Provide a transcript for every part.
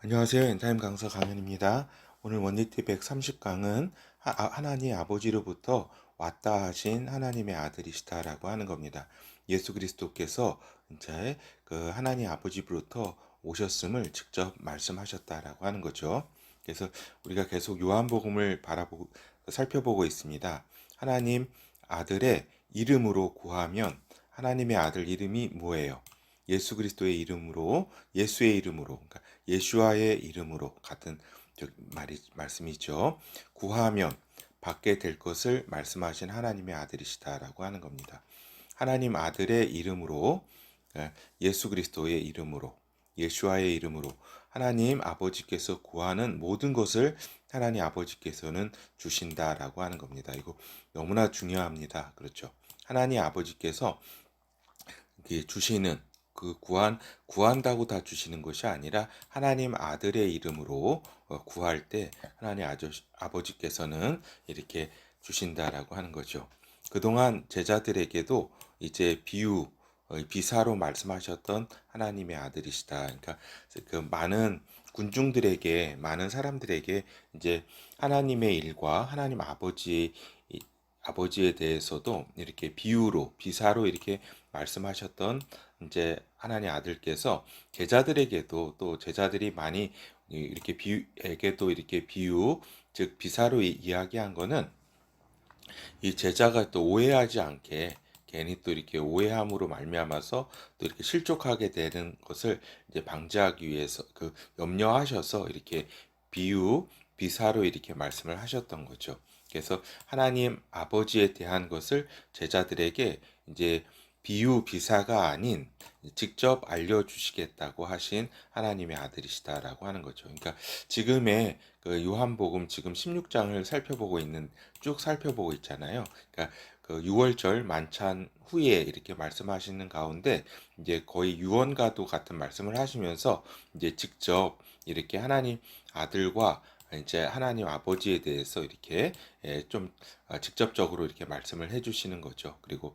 안녕하세요. 엔타임 강사 강현입니다. 오늘 원리티 130강은 하 나님 아버지로부터 왔다 하신 하나님의 아들이시다라고 하는 겁니다. 예수 그리스도께서 이제 그 하나님 아버지로부터 오셨음을 직접 말씀하셨다라고 하는 거죠. 그래서 우리가 계속 요한복음을 바라보고 살펴보고 있습니다. 하나님 아들의 이름으로 구하면 하나님의 아들 이름이 뭐예요? 예수 그리스도의 이름으로 예수의 이름으로 그러니까 예수와의 이름으로 같은 말이 말씀이죠. 구하면 받게 될 것을 말씀하신 하나님의 아들이시다라고 하는 겁니다. 하나님 아들의 이름으로 예, 예수 그리스도의 이름으로 예수와의 이름으로 하나님 아버지께서 구하는 모든 것을 하나님 아버지께서는 주신다라고 하는 겁니다. 이거 너무나 중요합니다. 그렇죠? 하나님 아버지께서 주시는 그 구한 구한다고 다 주시는 것이 아니라 하나님 아들의 이름으로 어, 구할 때 하나님 아저, 아버지께서는 이렇게 주신다라고 하는 거죠. 그동안 제자들에게도 이제 비유 어, 비사로 말씀하셨던 하나님의 아들이시다. 그러니까 그 많은 군중들에게 많은 사람들에게 이제 하나님의 일과 하나님 아버지 아버지에 대해서도 이렇게 비유로 비사로 이렇게 말씀하셨던 이제 하나님 아들께서 제자들에게도 또 제자들이 많이 이렇게 비유에게도 이렇게 비유 즉 비사로 이야기한 거는 이 제자가 또 오해하지 않게 괜히 또 이렇게 오해함으로 말미암아서 또 이렇게 실족하게 되는 것을 이제 방지하기 위해서 그 염려하셔서 이렇게 비유 비사로 이렇게 말씀을 하셨던 거죠. 그래서 하나님 아버지에 대한 것을 제자들에게 이제 비유 비사가 아닌 직접 알려주시겠다고 하신 하나님의 아들이시다라고 하는 거죠. 그러니까 지금의 그 요한복음 지금 16장을 살펴보고 있는 쭉 살펴보고 있잖아요. 그러니까 그 6월절 만찬 후에 이렇게 말씀하시는 가운데 이제 거의 유언과도 같은 말씀을 하시면서 이제 직접 이렇게 하나님 아들과 이제 하나님 아버지에 대해서 이렇게 예, 좀 아, 직접적으로 이렇게 말씀을 해주시는 거죠. 그리고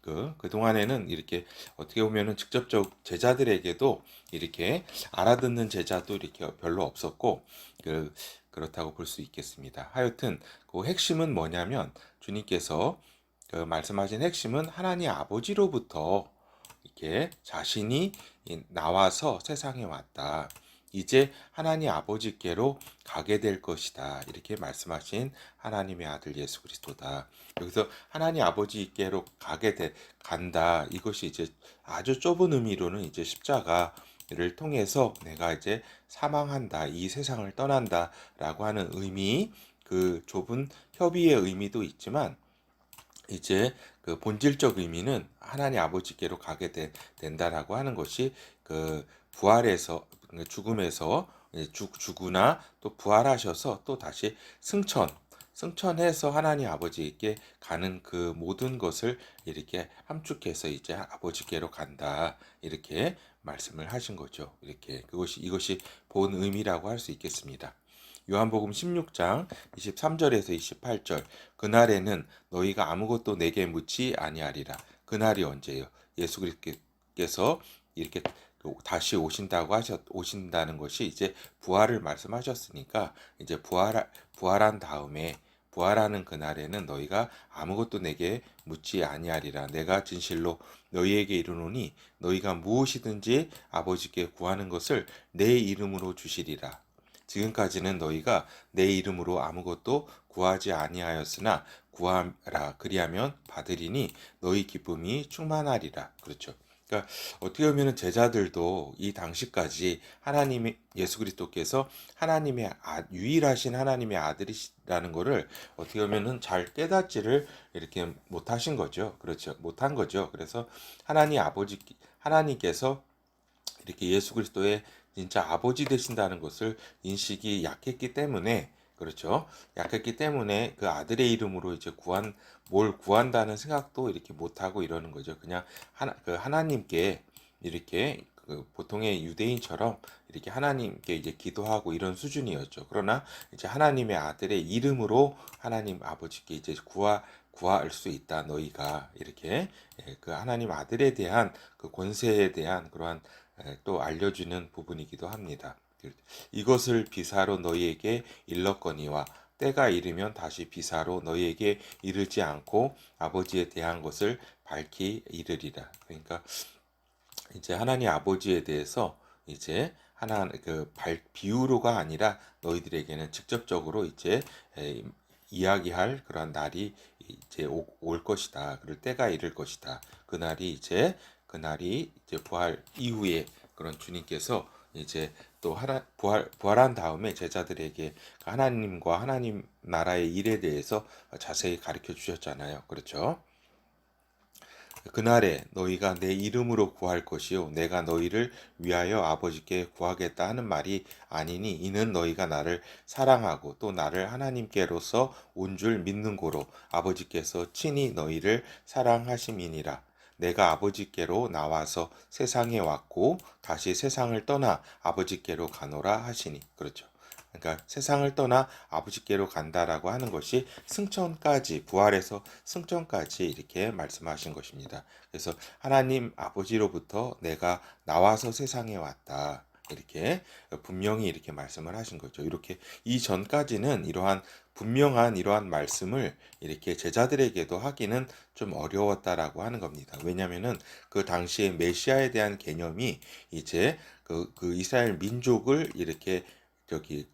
그, 그동안에는 이렇게 어떻게 보면은 직접적 제자들에게도 이렇게 알아듣는 제자도 이렇게 별로 없었고, 그, 그렇다고 볼 수 있겠습니다. 하여튼, 그 핵심은 뭐냐면, 주님께서 그 말씀하신 핵심은 하나님 아버지로부터 이렇게 자신이 나와서 세상에 왔다. 이제 하나님 아버지께로 가게 될 것이다. 이렇게 말씀하신 하나님의 아들 예수 그리스도다. 여기서 하나님 아버지께로 가게 돼 간다. 이것이 이제 아주 좁은 의미로는 이제 십자가 를 통해서 내가 이제 사망한다. 이 세상을 떠난다 라고 하는 의미 그 좁은 협의의 의미도 있지만 이제 그 본질적 의미는 하나님 아버지께로 가게 되, 된다라고 하는 것이 그 부활에서 그 죽음에서 죽, 죽으나 또 부활하셔서 또 다시 승천 승천해서 하나님 아버지께 가는 그 모든 것을 이렇게 함축해서 이제 아버지께로 간다 이렇게 말씀을 하신 거죠. 이렇게 그것이 이것이 본 의미라고 할 수 있겠습니다. 요한복음 16장 23절에서 28절 그날에는 너희가 아무것도 내게 묻지 아니하리라. 그날이 언제요? 예수 그리스도께서 이렇게 다시 오신다고 하셨 오신다는 것이 이제 부활을 말씀하셨으니까 이제 부활 부활한 다음에 부활하는 그날에는 너희가 아무것도 내게 묻지 아니하리라. 내가 진실로 너희에게 이르노니 너희가 무엇이든지 아버지께 구하는 것을 내 이름으로 주시리라. 지금까지는 너희가 내 이름으로 아무것도 구하지 아니하였으나 구하라 그리하면 받으리니 너희 기쁨이 충만하리라. 그렇죠 그러니까 어떻게 보면 제자들도 이 당시까지 하나님의 예수 그리스도께서 하나님의 아, 유일하신 하나님의 아들이라는 것을 어떻게 보면은 잘 깨닫지를 이렇게 못하신 거죠. 그렇죠. 못한 거죠. 그래서 하나님 아버지 하나님께서 이렇게 예수 그리스도의 진짜 아버지 되신다는 것을 인식이 약했기 때문에 그렇죠. 약했기 때문에 그 아들의 이름으로 이제 구한 뭘 구한다는 생각도 이렇게 못 하고 이러는 거죠. 그냥 하나 그 하나님께 이렇게 그 보통의 유대인처럼 이렇게 하나님께 이제 기도하고 이런 수준이었죠. 그러나 이제 하나님의 아들의 이름으로 하나님 아버지께 이제 구하 구할 수 있다 너희가 이렇게 예, 그 하나님 아들에 대한 그 권세에 대한 그러한 예, 또 알려주는 부분이기도 합니다. 이것을 비사로 너희에게 일렀거니와 때가 이르면 다시 비사로 너희에게 이르지 않고 아버지에 대한 것을 밝히 이르리라. 그러니까 이제 하나님 아버지에 대해서 이제 하나 그 발, 비유로가 아니라 너희들에게는 직접적으로 이제 에, 이야기할 그런 날이 이제 오, 올 것이다. 그럴 때가 이를 것이다. 그 날이 이제 그 날이 이제 부활 이후에 그런 주님께서 이제 또 하나 부활 부활한 다음에 제자들에게 하나님과 하나님 나라의 일에 대해서 자세히 가르쳐 주셨잖아요. 그렇죠? 그날에 너희가 내 이름으로 구할 것이요 내가 너희를 위하여 아버지께 구하겠다 하는 말이 아니니 이는 너희가 나를 사랑하고 또 나를 하나님께로서 온 줄 믿는 고로 아버지께서 친히 너희를 사랑하심이니라 내가 아버지께로 나와서 세상에 왔고 다시 세상을 떠나 아버지께로 가노라 하시니 그렇죠. 그러니까 세상을 떠나 아버지께로 간다라고 하는 것이 승천까지 부활해서 승천까지 이렇게 말씀하신 것입니다. 그래서 하나님 아버지로부터 내가 나와서 세상에 왔다. 이렇게 분명히 이렇게 말씀을 하신 거죠. 이렇게 이 전까지는 이러한 분명한 이러한 말씀을 이렇게 제자들에게도 하기는 좀 어려웠다라고 하는 겁니다. 왜냐하면은 그 당시에 메시아에 대한 개념이 이제 그, 그 이스라엘 민족을 이렇게 저기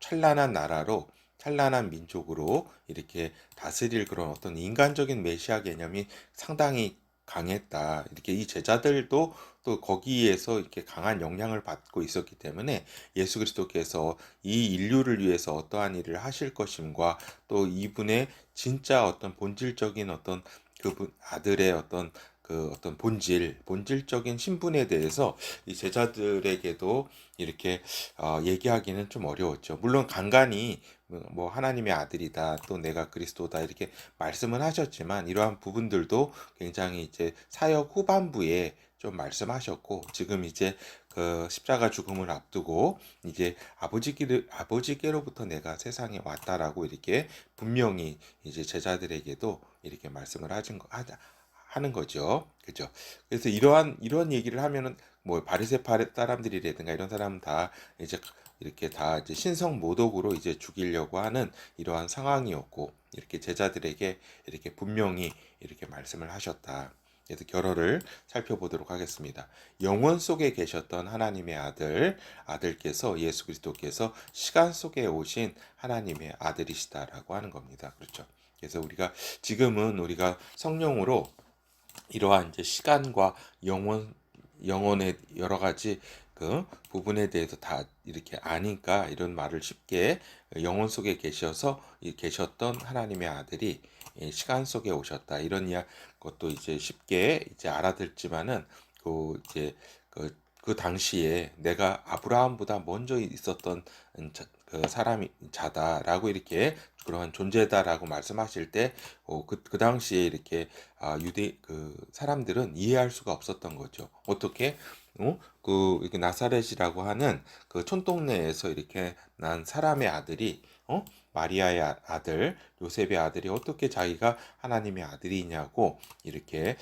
찬란한 나라로 찬란한 민족으로 이렇게 다스릴 그런 어떤 인간적인 메시아 개념이 상당히 강했다. 이렇게 이 제자들도 또 거기에서 이렇게 강한 영향을 받고 있었기 때문에 예수 그리스도께서 이 인류를 위해서 어떠한 일을 하실 것임과 또 이분의 진짜 어떤 본질적인 어떤 그분 아들의 어떤 그 어떤 본질, 본질적인 신분에 대해서 이 제자들에게도 이렇게 어, 얘기하기는 좀 어려웠죠. 물론 간간히 뭐 하나님의 아들이다, 또 내가 그리스도다 이렇게 말씀은 하셨지만 이러한 부분들도 굉장히 이제 사역 후반부에 좀 말씀하셨고 지금 이제 그 십자가 죽음을 앞두고 이제 아버지께 아버지께로부터 내가 세상에 왔다라고 이렇게 분명히 이제 제자들에게도 이렇게 말씀을 하신 거 하자 하는 거죠. 그죠? 그래서 이러한 이런 얘기를 하면은 뭐 바리새 사람들이라든가 이런 사람은 다 이제 이렇게 다 이제 신성 모독으로 이제 죽이려고 하는 이러한 상황이었고 이렇게 제자들에게 이렇게 분명히 이렇게 말씀을 하셨다. 그래서 결어를 살펴보도록 하겠습니다. 영원 속에 계셨던 하나님의 아들, 아들께서 예수 그리스도께서 시간 속에 오신 하나님의 아들이시다라고 하는 겁니다. 그렇죠. 그래서 우리가 지금은 우리가 성령으로 이러한 이제 시간과 영원 영혼의 여러 가지 그 부분에 대해서 다 이렇게 아니까 이런 말을 쉽게 영혼 속에 계셔서 계셨던 하나님의 아들이 시간 속에 오셨다. 이런 이야 것도 이제 쉽게 이제 알아듣지만은 그 이제 그, 그 당시에 내가 아브라함보다 먼저 있었던 그 사람이 자다라고 이렇게 그러한 존재다라고 말씀하실 때, 어, 그, 그 당시에 이렇게 아, 유대 그 사람들은 이해할 수가 없었던 거죠. 어떻게? 어? 그 이렇게 나사렛이라고 하는 그 촌동네에서 이렇게 난 사람의 아들이 어? 마리아의 아, 아들, 요셉의 아들이 어떻게 자기가 하나님의 아들이냐고 이렇게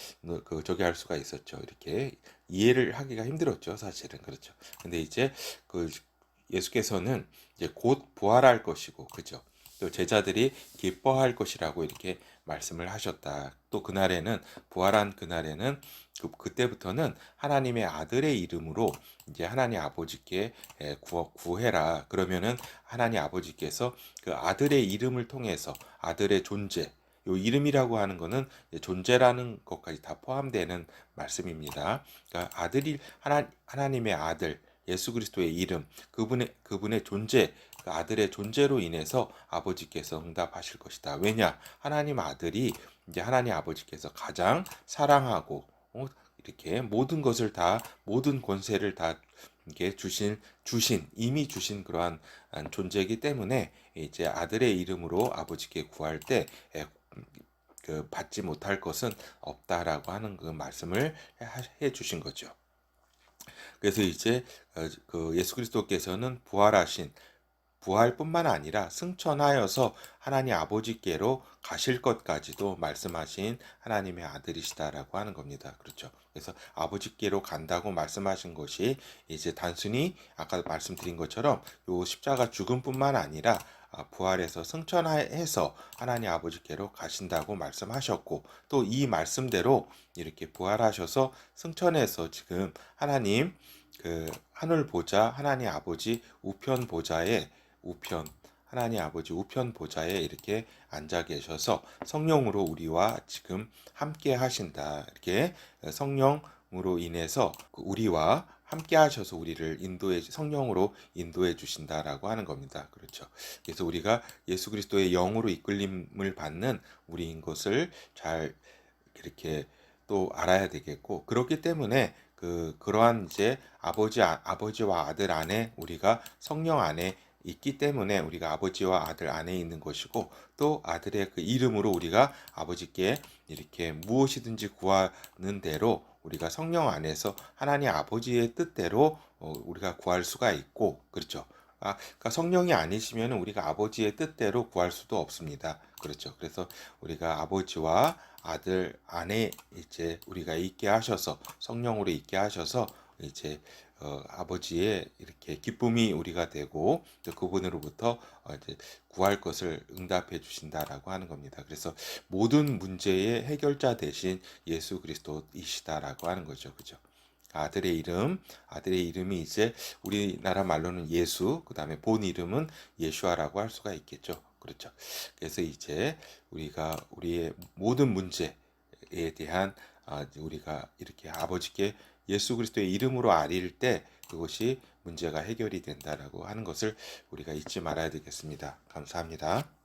그 저기 할 수가 있었죠. 이렇게 이해를 하기가 힘들었죠, 사실은 그렇죠. 근데 이제 그 예수께서는 이제 곧 부활할 것이고, 그죠? 또 제자들이 기뻐할 것이라고 이렇게 말씀을 하셨다. 또 그날에는 부활한 그날에는 그, 그때부터는 하나님의 아들의 이름으로 이제 하나님 아버지께 구어, 구해라. 그러면은 하나님 아버지께서 그 아들의 이름을 통해서 아들의 존재, 요 이름이라고 하는 거는 존재라는 것까지 다 포함되는 말씀입니다. 그러니까 아들이 하나 하나님의 아들 예수 그리스도의 이름, 그분의 그분의 존재, 그 아들의 존재로 인해서 아버지께서 응답하실 것이다. 왜냐? 하나님 아들이 이제 하나님 아버지께서 가장 사랑하고 어, 이렇게 모든 것을 다 모든 권세를 다 이게 주신 주신 이미 주신 그러한 존재이기 때문에 이제 아들의 이름으로 아버지께 구할 때그 받지 못할 것은 없다라고 하는 그 말씀을 해 주신 거죠. 그래서 이제 어, 그 예수 그리스도께서는 부활하신 부활뿐만 아니라 승천하여서 하나님 아버지께로 가실 것까지도 말씀하신 하나님의 아들이시다라고 하는 겁니다. 그렇죠. 그래서 아버지께로 간다고 말씀하신 것이 이제 단순히 아까 말씀드린 것처럼 요 십자가 죽음뿐만 아니라 아, 부활해서 승천해서 하나님 아버지께로 가신다고 말씀하셨고 또 이 말씀대로 이렇게 부활하셔서 승천해서 지금 하나님 그 하늘 보좌 하나님 아버지 우편 보좌에 우편 하나님 아버지 우편 보좌에 이렇게 앉아 계셔서 성령으로 우리와 지금 함께 하신다. 이렇게 성령으로 인해서 그 우리와 함께 하셔서 우리를 인도해 성령으로 인도해 주신다라고 하는 겁니다. 그렇죠. 그래서 우리가 예수 그리스도의 영으로 이끌림을 받는 우리인 것을 잘 이렇게 또 알아야 되겠고 그렇기 때문에 그 그러한 이제 아버지 아, 아버지와 아들 안에 우리가 성령 안에 있기 때문에 우리가 아버지와 아들 안에 있는 것이고 또 아들의 그 이름으로 우리가 아버지께 이렇게 무엇이든지 구하는 대로 우리가 성령 안에서 하나님 아버지의 뜻대로 어, 우리가 구할 수가 있고 그렇죠. 아, 그러니까 성령이 아니시면 우리가 아버지의 뜻대로 구할 수도 없습니다. 그렇죠. 그래서 우리가 아버지와 아들 안에 이제 우리가 있게 하셔서 성령으로 있게 하셔서 이제 어, 아버지의 이렇게 기쁨이 우리가 되고 또 그분으로부터 어, 이제 구할 것을 응답해 주신다라고 하는 겁니다. 그래서 모든 문제의 해결자 대신 예수 그리스도이시다라고 하는 거죠. 그죠? 아들의 이름, 아들의 이름이 이제 우리나라 말로는 예수, 그 다음에 본 이름은 예수아라고 할 수가 있겠죠. 그렇죠. 그래서 이제 우리가 우리의 모든 문제에 대한 아, 우리가 이렇게 아버지께 예수 그리스도의 이름으로 아릴 때 그것이 문제가 해결이 된다라고 하는 것을 우리가 잊지 말아야 되겠습니다. 감사합니다.